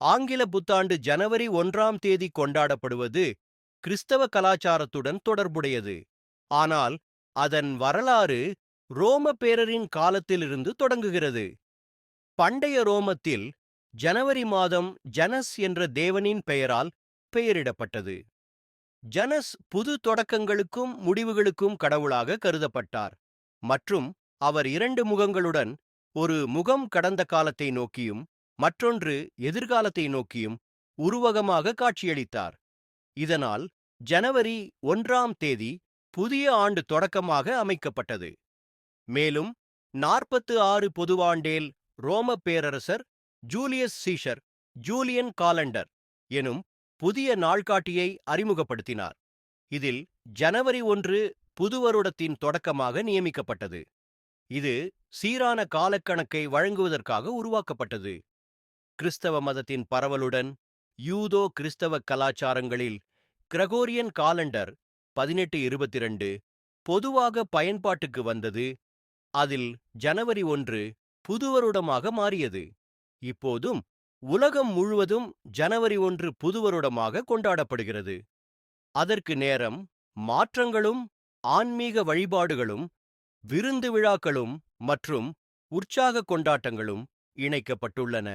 ஆங்கில புத்தாண்டு ஜனவரி ஒன்றாம் தேதி கொண்டாடப்படுவது கிறிஸ்தவ கலாச்சாரத்துடன் தொடர்புடையது. ஆனால் அதன் வரலாறு ரோம பேரரின் காலத்திலிருந்து தொடங்குகிறது. பண்டைய ரோமத்தில் ஜனவரி மாதம் ஜனஸ் என்ற தேவனின் பெயரால் பெயரிடப்பட்டது. ஜனஸ் புது தொடக்கங்களுக்கும் முடிவுகளுக்கும் கடவுளாக கருதப்பட்டார். மற்றும் அவர் இரண்டு முகங்களுடன் ஒரு முகம் கடந்த காலத்தை நோக்கியும் மற்றொன்று எதிர்காலத்தை நோக்கியும் உருவகமாக காட்சியளித்தார். இதனால் ஜனவரி ஒன்றாம் தேதி புதிய ஆண்டு தொடக்கமாக அமைக்கப்பட்டது. மேலும் நாற்பத்து ஆறு பொதுவாண்டேல் ரோம பேரரசர் ஜூலியஸ் சீஷர் ஜூலியன் காலண்டர் எனும் புதிய நாள்காட்டியை அறிமுகப்படுத்தினார். இதில் ஜனவரி ஒன்று புது வருடத்தின் தொடக்கமாக நியமிக்கப்பட்டது. இது சீரான காலக்கணக்கை வழங்குவதற்காக உருவாக்கப்பட்டது. கிறிஸ்தவ மதத்தின் பரவலுடன் யூதோ கிறிஸ்தவ கலாச்சாரங்களில் கிரகோரியன் காலண்டர் பதினெட்டு இருபத்தி ரெண்டு பொதுவாக பயன்பாட்டுக்கு வந்தது. அதில் ஜனவரி ஒன்று புதுவருடமாக மாறியது. இப்போதும் உலகம் முழுவதும் ஜனவரி ஒன்று புதுவருடமாக கொண்டாடப்படுகிறது. அதற்கு நேரம் மாற்றங்களும் ஆன்மீக வழிபாடுகளும் விருந்து விழாக்களும் மற்றும் உற்சாக கொண்டாட்டங்களும் இணைக்கப்பட்டுள்ளன.